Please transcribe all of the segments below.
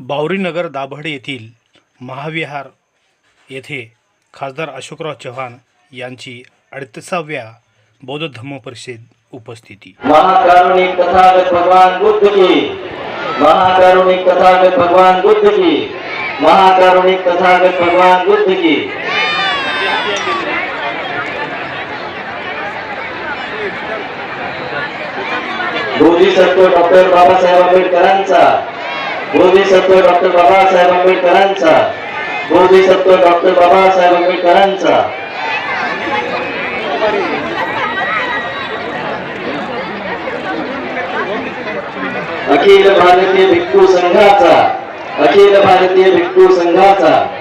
बावरीनगर दाभड येथील महाविहार येथे खासदार अशोकराव चव्हाण यांची अडतीसाव्या बौद्ध धम्म परिषद उपस्थिती. महाकारुणिक तथागत भगवान बुद्ध की. महाकारुणिक तथागत भगवान बुद्ध की. महाकारुणिक तथागत भगवान बुद्ध की. बोधिसत्व डॉक्टर बाबासाहेब आंबेडकरांचा बोधिसत्व डॉक्टर बाबासाहेब आंबेडकरांचा. बोधिसत्व डॉक्टर बाबासाहेब आंबेडकरांचा. अखिल भारतीय भिक्खू संघाचा. अखिल भारतीय भिक्खू संघाचा.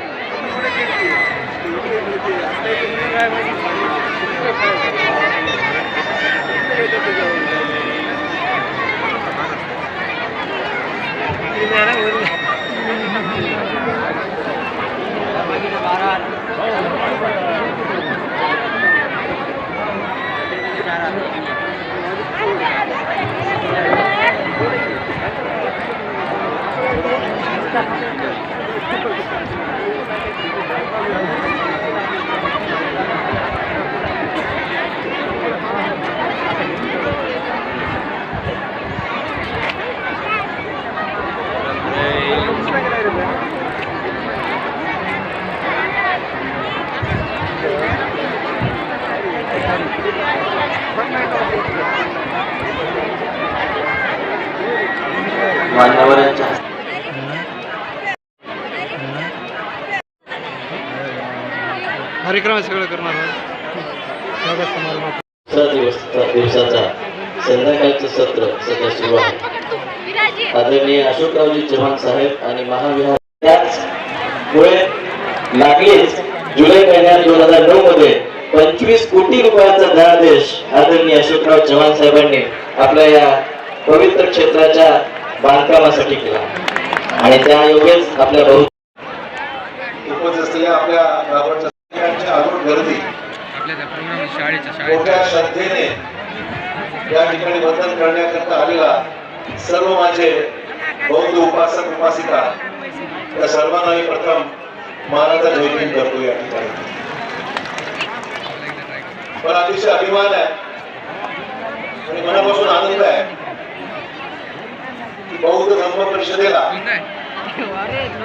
मान्यवरांच्या कार्यक्रम सगळं करणार दिवस दिवसाचा संध्याकाळचं सत्र सध्या सुरू आहे. आदरणीय अशोकरावजी चव्हाण साहेब आणि महाविहार त्याच मुळे लागलीच जुलै महिन्यात दोन हजार नऊ मध्ये पंचवीस कोटी रुपयाचा धनादेश आदरणीय अशोकराव चव्हाण साहेबांनी आपल्या या पवित्र क्षेत्राच्या बांधकामासाठी केला. आणि त्या योगेच आपल्या बहु उपस्थित असलेल्या आपल्या गर्दी मोठ्या श्रद्धेने या ठिकाणी वंदन करण्याकरता आलेला सर्व माझे बौद्ध उपासक उपासिका त्या सर्वांना मी प्रथम मानाचा जयभीम करतो या ठिकाणी. पण अतिशय अभिमान आहे. आणि मनापासून बौद्ध धर्म परिषदेला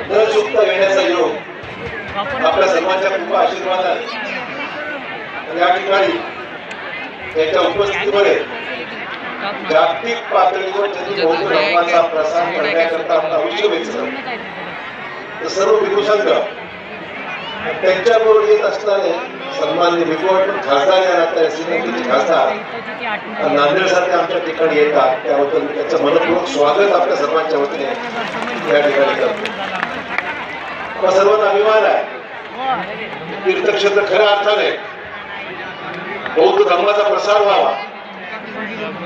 दर चुकता येण्याचा योग आपल्या सर्वांच्या कृपा आशीर्वादाने आणि या ठिकाणी त्याच्या उपस्थितीमध्ये जागतिक पातळीवर ज्यांनी बौद्ध धर्माचा प्रसार करण्याकरता आपलं आयुष्य वेचलं तर सर्व भिकू संघ त्यांच्याबरोबर येत असणारे सन्मान्य भिकूवाट खासदार या नात्याने श्रीलंकेचे खासदार. नांदेड सारखे आमच्या ठिकाणी येतात त्याबद्दल त्याचं मनपूर्वक स्वागत आपल्या सर्वांच्या वतीने या ठिकाणी करतो. सर्वांना अभिमान आहे. तीर्थक्षेत्र खऱ्या अर्थाने बौद्ध धर्माचा प्रसार व्हावा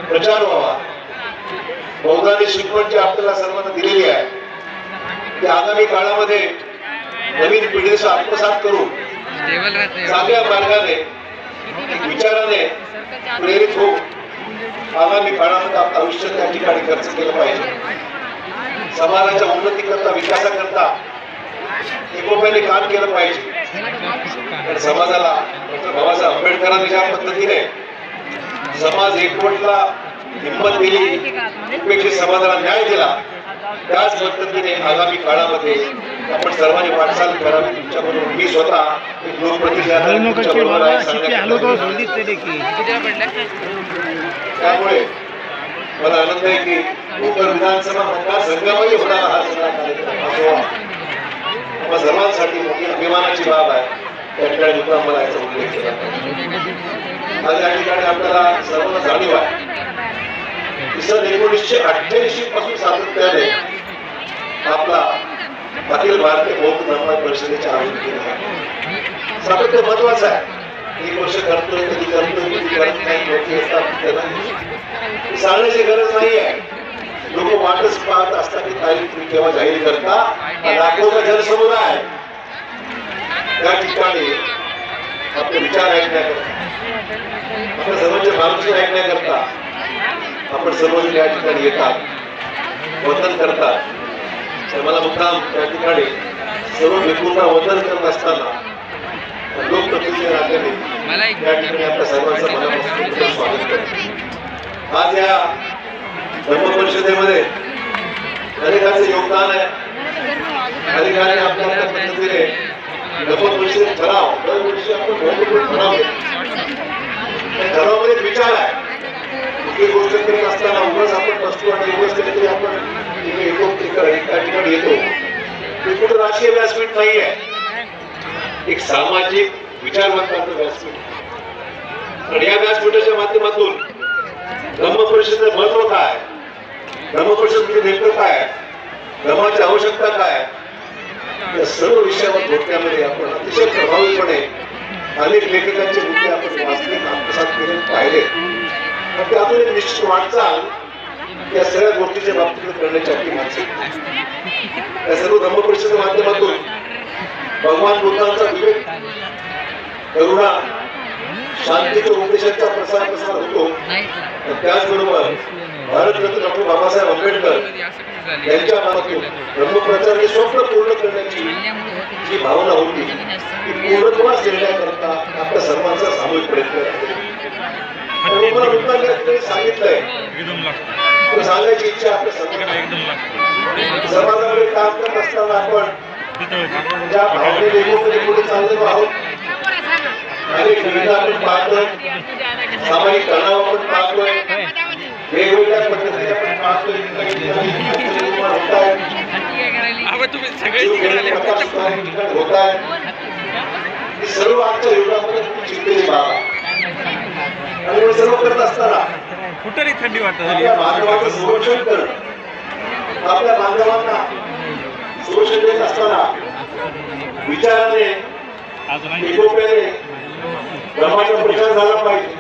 प्रचार व्हावा. बौद्धांनी शिकवण जी आपल्याला सर्वांना दिलेली आहे. ती आगामी काळामध्ये नवीन पिढीचा आत्मसात करून चांगल्या मार्गाने विचाराने प्रेरित होऊन आगामी काळामध्ये आयुष्य त्या ठिकाणी खर्च केलं पाहिजे. समाजाच्या उन्नतीकरता विकासाकरता एकोप्याने काम केलं पाहिजे. समाजाला डॉक्टर बाबासाहेब आंबेडकरांनी ज्या पद्धतीने समाज एकवटला हिंमत दिली एकमेकी समाजाला न्याय दिला त्याच पद्धतीने आगामी काळामध्ये आपण सर्वांनी वाटचाल करावी तुमच्याबरोबर. मी स्वतः एक. त्यामुळे मला आनंद आहे की कोकण विधानसभा मतदारसंघामध्ये होणारा हा सगळा कार्यक्रम हा सर्वांसाठी मोठी अभिमानाची बाब आहे. त्या ठिकाणी मला याचा उल्लेख केला आज या ठिकाणी आपल्याला सर्वांना जाणीव आहे. की सन एकोणीसशे अठ्ठ्याऐंशी पासून सातत्याने आपला अखिल भारतीय बौद्ध धर्म परिषदेचे आयोजन केलं आहे. सातत्य महत्वाचं आहे. एक वर्ष करतोय कधी करतोय कधी करत नाही लोक येतात सांगण्याची गरज नाही आहे. लोक वाटच पाहत असतात की तारीख तुम्ही केव्हा जाहीर करता? लाखोचा आहे त्या ठिकाणी आपले विचार ऐकण्याकरता आपल्या सर्वांचे मार्गदर्शन ऐकण्याकरता आपण सर्वजण या ठिकाणी येतात वतन करतात. तर मला मुद्दाम त्या ठिकाणी सर्व भिकूंना वंदन करत असताना लोकप्रतिनिधी नात्याने त्या ठिकाणी आपल्या सर्वांचं मनापासून खूप स्वागत करतो. आज या धर्म परिषदेमध्ये अनेकांचं योगदान आहे. अनेकांनी आपल्या आपल्या पद्धतीने धर्म ठराव दरवर्षी आपण महत्त्वपूर्ण ठराव ठरावामध्ये विचार आहे. कुठली गोष्ट करत असताना उगाच आपण बसतो आणि उगाच कधीतरी आपण इथे येतो ठिकाणी येतो. ते कुठं राजकीय व्यासपीठ नाही आहे एक सामाजिक विचारवंतांचं व्यासपीठ आणि या व्यासपीठाच्या माध्यमातून धर्म परिषदेचं महत्त्व काय? धर्म परिषद म्हणजे नेमकं काय? धर्माची आवश्यकता काय? या सर्व विषयावर धोक्यामध्ये आपण अतिशय प्रभावीपणे अनेक लेखकांचे मुद्दे आपण वाचले आत्मसात केले पाहिले. पण त्यातून एक निश्चित वाटचाल या सगळ्या गोष्टीच्या बाबतीत करण्याची आपली माणसं या सर्व धर्म माध्यमातून भगवान बुद्धांचा विवेक करुणा शांतीच्या उपदेशांचा प्रसार प्रसार होतो त्याचबरोबर भारतरत्न डॉक्टर बाबासाहेब आंबेडकर यांच्या माध्यमातून ब्रह्मप्रचाराचे स्वप्न पूर्ण करण्याची जी भावना होती ती पूर्णत्वास देण्याकरता आपल्या सर्वांचा सामूहिक प्रयत्न आहे. सांगितलंय तर सांगायची इच्छा आपल्या समाजामध्ये काम करत असताना आपण ज्या एकमेकांकडे पुढे चाललेलो आहोत अनेक विविध आपण पाहतोय सामाजिक तणाव आपण पाहतोय वेगवेगळ्या पद्धतीने आपण पाहतोय होत सर्व आजच्या युगामध्ये चिंतेची बाब आहे. हे सर्व करत असताना थंडी वाटत आपल्या बांधवाचं संरक्षण करणं आपल्या बांधवांना संरक्षण देत असताना विचाराने एकोप्याने धर्माचा प्रचार झाला पाहिजे.